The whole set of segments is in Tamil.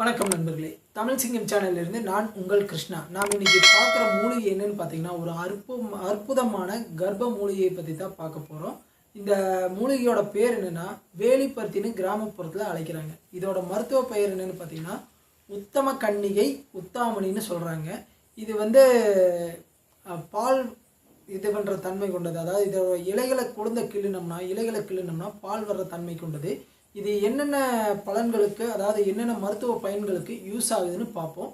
வணக்கம் நண்பர்களே. தமிழ் சிங்கம் சேனல்லிருந்து நான் உங்கள் கிருஷ்ணா. நாம் இன்னைக்கு பார்க்குற மூலிகை என்னன்னு பார்த்தீங்கன்னா ஒரு அற்புதம் அற்புதமான கர்ப்ப மூலிகையை பற்றி தான் பார்க்க போகிறோம் இந்த மூலிகையோட பேர் என்னன்னா வேலிப்பருத்தின்னு கிராமப்புறத்தில் அழைக்கிறாங்க. இதோட மருத்துவ பெயர் என்னென்னு பார்த்தீங்கன்னா உத்தம கன்னிகை உத்தாமணின்னு சொல்கிறாங்க இது வந்து பால் இது பண்ணுற தன்மை கொண்டது. அதாவது இதோட இலைகளை குழந்த கிள்ளினோம்னா இலைகளை கிள்ளினோம்னா பால் வர்ற தன்மை கொண்டது. இது என்னென்ன பலன்களுக்கு அதாவது என்னென்ன மருத்துவ பயன்களுக்கு யூஸ் ஆகுதுன்னு பார்ப்போம்.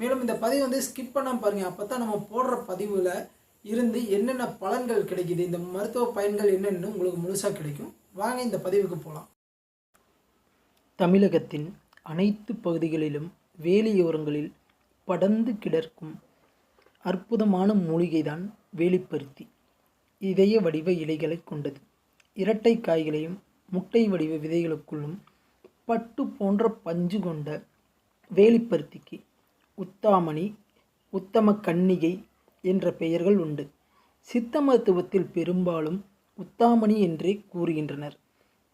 மேலும் இந்த பதிவு வந்து ஸ்கிப் பண்ணாம பாருங்கள் அப்போ தான் நம்ம போடுற பதிவில் இருந்து என்னென்ன பலன்கள் கிடைக்குது இந்த மருத்துவ பயன்கள் என்னென்னு உங்களுக்கு முழுசாக கிடைக்கும். வாங்க இந்த பதிவுக்கு போகலாம் தமிழகத்தின் அனைத்து பகுதிகளிலும் வேலியோரங்களில் படர்ந்து கிடக்கும் அற்புதமான மூலிகைதான் வேலிப்பருத்தி. இதய வடிவ இலைகளை கொண்டது. இரட்டை காய்களையும் முட்டை வடிவ விதைகளுக்குள்ளும் பட்டு போன்ற பஞ்சு கொண்ட வேலிப்பருத்திக்கு உத்தாமணி உத்தம கன்னிகை என்ற பெயர்கள் உண்டு. சித்த மருத்துவத்தில் பெரும்பாலும் உத்தாமணி என்றே கூறுகின்றனர்.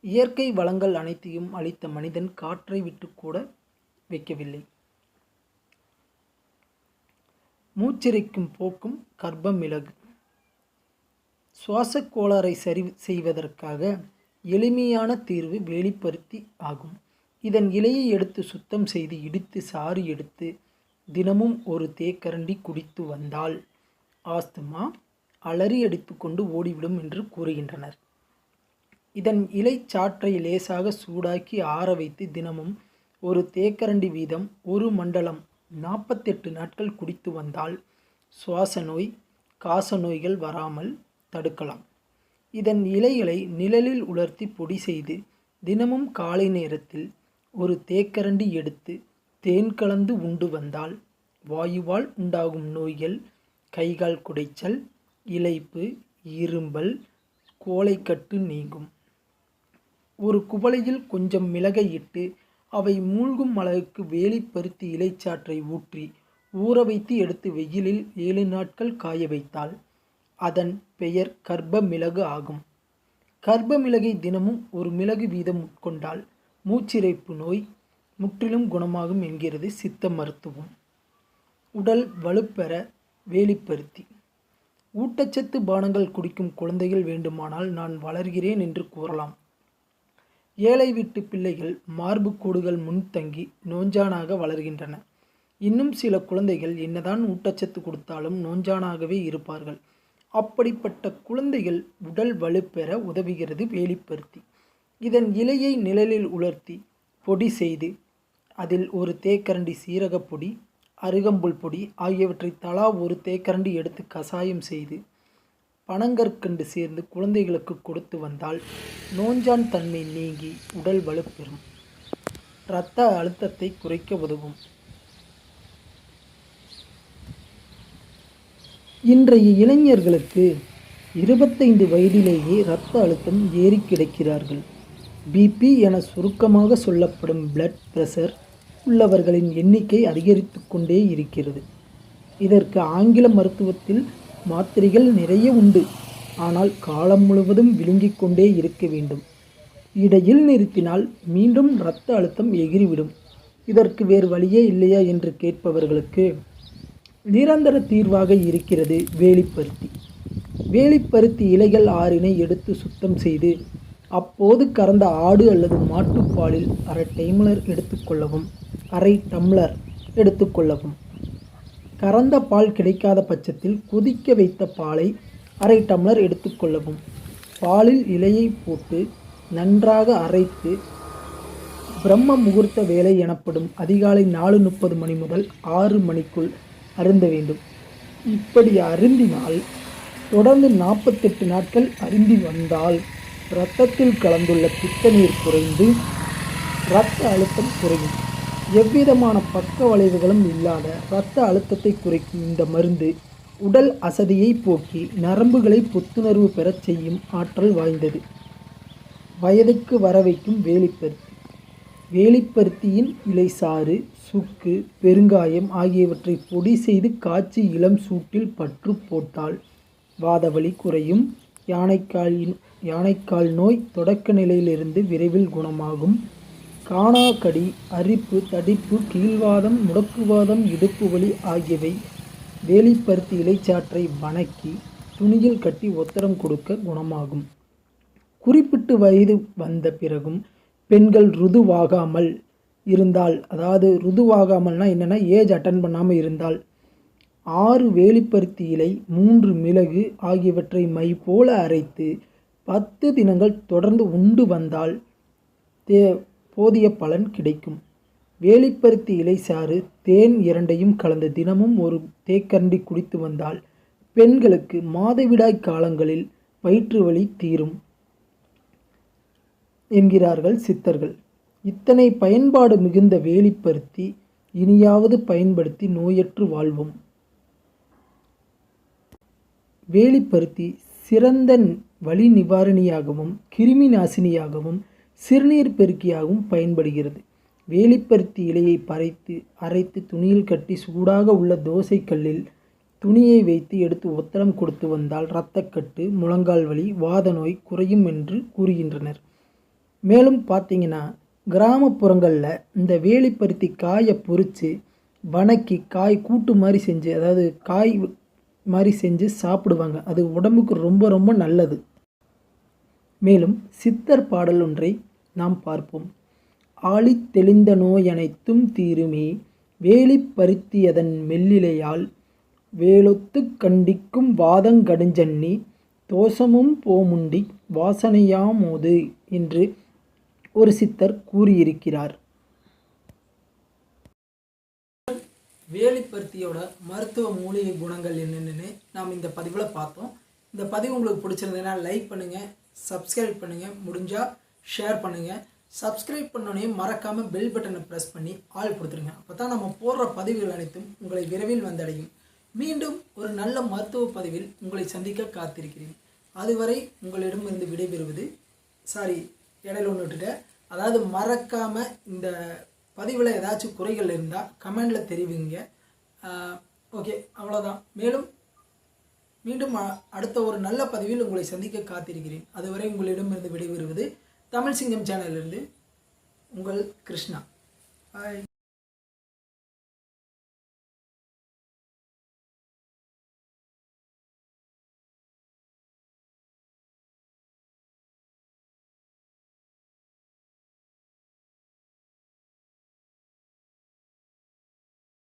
இயற்கை வளங்கள் அனைத்தையும் அளித்த மனிதன் காற்றை விட்டு கூட வைக்கவில்லை. மூச்சிறைக்கும் போக்கும் கர்ப்பம் மிளகு. சுவாசக் கோளாறை சரி செய்வதற்காக எளிமையான தீர்வு வேலிப்பருத்தி ஆகும். இதன் இலையை எடுத்து சுத்தம் செய்து இடித்து சாறு எடுத்து தினமும் ஒரு தேக்கரண்டி குடித்து வந்தால் ஆஸ்துமா அலறி அடித்துக்கொண்டு ஓடிவிடும் என்று கூறுகின்றனர். இதன் இலை சாற்றை லேசாக சூடாக்கி ஆற வைத்து தினமும் ஒரு தேக்கரண்டி வீதம் ஒரு மண்டலம் நாற்பத்தெட்டு நாட்கள் குடித்து வந்தால் சுவாச நோய் காச நோய்கள் வராமல் தடுக்கலாம். இதன் இலைகளை நிழலில் உலர்த்தி பொடி செய்து தினமும் காலை நேரத்தில் ஒரு தேக்கரண்டி எடுத்து தேன் கலந்து உண்டு வந்தால் வாயுவால் உண்டாகும் நோய்கள் கைகால் குடைச்சல் இலைப்பு இரும்பல் கோலைக்கட்டு நீங்கும். ஒரு குவளையில் கொஞ்சம் மிளகை இட்டு அவை மூழ்கும் அளவுக்கு வேலி பருத்தி இலைச்சாற்றை ஊற்றி ஊற வைத்து எடுத்து வெயிலில் ஏழு நாட்கள் காய வைத்தால் அதன் பெயர் கர்ப்ப மிளகு ஆகும். கர்ப்ப மிளகை தினமும் ஒரு மிளகு வீதம் உட்கொண்டால் மூச்சிறைப்பு நோய் முற்றிலும் குணமாகும் என்கிறது சித்த மருத்துவம். உடல் வலுப்பெற வேலிப்பருத்தி. ஊட்டச்சத்து பானங்கள் குடிக்கும் குழந்தைகள் வேண்டுமானால் நான் வளர்கிறேன் என்று கூறலாம். ஏழை வீட்டு பிள்ளைகள் மார்புக்கூடுகள் முன்தங்கி நோஞ்சானாக வளர்கின்றன. இன்னும் சில குழந்தைகள் என்னதான் ஊட்டச்சத்து கொடுத்தாலும் நோஞ்சானாகவே இருப்பார்கள். அப்படிப்பட்ட குழந்தைகள் உடல் வலுப்பெற உதவுகிறது வேலிப்பருத்தி. இதன் இலையை நிழலில் உலர்த்தி பொடி செய்து அதில் ஒரு தேக்கரண்டி சீரகப் பொடி அருகம்புல் பொடி ஆகியவற்றை தலா ஒரு தேக்கரண்டி எடுத்து கசாயம் செய்து பனங்கற்கண்டு சேர்ந்து குழந்தைகளுக்கு கொடுத்து வந்தால் நோஞ்சான் தன்மை நீங்கி உடல் வலுப்பெறும். இரத்த அழுத்தத்தை குறைக்க உதவும். இன்றைய இளைஞர்களுக்கு இருபத்தைந்து வயதிலேயே இரத்த அழுத்தம் ஏறி கிடைக்கிறார்கள். பிபி என சுருக்கமாக சொல்லப்படும் பிளட் பிரஷர் உள்ளவர்களின் எண்ணிக்கை அதிகரித்து கொண்டே இருக்கிறது. இதற்கு ஆங்கில மருத்துவத்தில் மாத்திரைகள் நிறைய உண்டு. ஆனால் காலம் முழுவதும் விழுங்கிக் கொண்டே இருக்க வேண்டும். இடையில் நிறுத்தினால் மீண்டும் இரத்த அழுத்தம் எகிரிவிடும். இதற்கு வேறு வழியே இல்லையா என்று கேட்பவர்களுக்கு நிரந்தர தீர்வாக இருக்கிறது வேலிப்பருத்தி. வேலிப்பருத்தி இலைகள் ஆறினை எடுத்து சுத்தம் செய்து அப்போது கறந்த ஆடு அல்லது மாட்டுப்பாலில் அரை டம்ளர் எடுத்துக்கொள்ளவும் அரை டம்ளர் எடுத்துக்கொள்ளவும் கறந்த பால் கிடைக்காத பட்சத்தில் கொதிக்க வைத்த பாலை அரை டம்ளர் எடுத்துக்கொள்ளவும் பாலில் இலையை போட்டு நன்றாக அரைத்து பிரம்ம முகூர்த்த வேலை எனப்படும் அதிகாலை நாலு முப்பது மணி முதல் ஆறு மணிக்குள் அருந்த வேண்டும். இப்படி அருந்தினால் தொடர்ந்து நாற்பத்தெட்டு நாட்கள் அருந்தி வந்தால் இரத்தத்தில் கலந்துள்ள பித்த நீர் குறைந்து இரத்த அழுத்தம் குறையும். எவ்விதமான பக்க வளைவுகளும் இல்லாத இரத்த அழுத்தத்தை குறைக்கும் இந்த மருந்து உடல் அசதியை போக்கி நரம்புகளை புத்துணர்வு பெறச் செய்யும் ஆற்றல் வாய்ந்தது. வயதுக்கு வர வைக்கும் வேலிப்பருத்தி வேலிப்பருத்தியின் இலைச்சாறு சுக்கு பெருங்காயம் ஆகியவற்றை பொடி செய்து காய்ச்சி இளம் சூட்டில் பற்று போட்டால் வாதவலி குறையும். யானைக்காலின் யானைக்கால் நோய் தொடக்க நிலையிலிருந்து விரைவில் குணமாகும். காணாக்கடி அரிப்பு தடிப்பு கீழ்வாதம் முடக்குவாதம் இடுப்பு வலி ஆகியவை வேலிப்பருத்தி இலைச்சாற்றை வணக்கி துணியில் கட்டி ஒத்தரம் கொடுக்க குணமாகும். குறிப்பிட்டு வயது வந்த பிறகும் பெண்கள் ருதுவாகாமல் இருந்தால் அதாவது ருதுவாகாமல்னா என்னென்னா ஏஜ் அட்டன் பண்ணாமல் இருந்தால் ஆறு வேலிப்பருத்தி இலை மூன்று மிளகு ஆகியவற்றை மை போல அரைத்து பத்து தினங்கள் தொடர்ந்து உண்டு வந்தால் தே போதிய பலன் கிடைக்கும். வேலிப்பருத்தி இலை சாறு தேன் இரண்டையும் கலந்த தினமும் ஒரு தேக்கரண்டி குடித்து வந்தால் பெண்களுக்கு மாதவிடாய் காலங்களில் வயிற்று வலி தீரும். என்கிறார்கள் சித்தர்கள். இத்தனை பயன்பாடு மிகுந்த வேலிப்பருத்தி இனியாவது பயன்படுத்தி நோயற்று வாழ்வோம். வேலிப்பருத்தி சிறந்த வலி நிவாரணியாகவும் கிருமி நாசினியாகவும் சிறுநீர் பெருக்கியாகவும் பயன்படுகிறது. வேலிப்பருத்தி இலையை பறைத்து அரைத்து துணியில் கட்டி சூடாக உள்ள தோசைக்கல்லில் துணியை வைத்து எடுத்து ஒத்தடம் கொடுத்து வந்தால் இரத்தக்கட்டு முழங்கால் வலி வாத நோய் குறையும் என்று கூறுகின்றனர். மேலும் பார்த்தீங்கன்னா கிராமப்புறங்களில் இந்த வேலிப்பருத்தி காயை பொறித்து வணக்கி காய் கூட்டு மாதிரி செஞ்சு அதாவது காய் மாதிரி செஞ்சு சாப்பிடுவாங்க. அது உடம்புக்கு ரொம்ப ரொம்ப நல்லது. மேலும் சித்தர் பாடல் ஒன்றை நாம் பார்ப்போம். ஆளி தெளிந்த நோய் அனைத்தும் தீருமே வேலிப்பருத்தியதன் மெல்லிலையால் வேலொத்து கண்டிக்கும் வாதங்கடுஞ்சன்னி தோஷமும் போமுண்டி வாசனையாமோது என்று ஒரு சித்தர் கூறியிருக்கிறார். வேலிப்பருத்தியோட மருத்துவ மூலிகை குணங்கள் என்னென்னு நாம் இந்த பதிவில் பார்த்தோம். இந்த பதிவு உங்களுக்கு பிடிச்சிருந்ததுன்னா லைக் பண்ணுங்கள் சப்ஸ்கிரைப் பண்ணுங்கள் முடிஞ்சால் ஷேர் பண்ணுங்கள் சப்ஸ்கிரைப் பண்ணோடனே மறக்காமல் பெல் பட்டனை ப்ரெஸ் பண்ணி ஆள் கொடுத்துருங்க. அப்போ தான் நம்ம போடுற பதிவுகள் அனைத்தும் உங்களை விரைவில் வந்தடையும். மீண்டும் ஒரு நல்ல மருத்துவ பதிவில் உங்களை சந்திக்க காத்திருக்கிறேன். அதுவரை உங்களிடமிருந்து விடைபெறுவது சாரி இடையில ஒன்று விட்டுட்டேன் அதாவது மறக்காமல் இந்த பதிவில் ஏதாச்சும் குறைகள் இருந்தால் கமெண்டில் தெரிவிங்க. ஓகே அவ்வளோதான் மேலும் மீண்டும் அ- அடுத்த ஒரு நல்ல பதிவில் உங்களை சந்திக்க காத்திருக்கிறேன். அதுவரை உங்களிடமிருந்து விடைபெறுவது தமிழ் சிங்கம் சேனலிலிருந்து உங்கள் கிருஷ்ணா. பாய்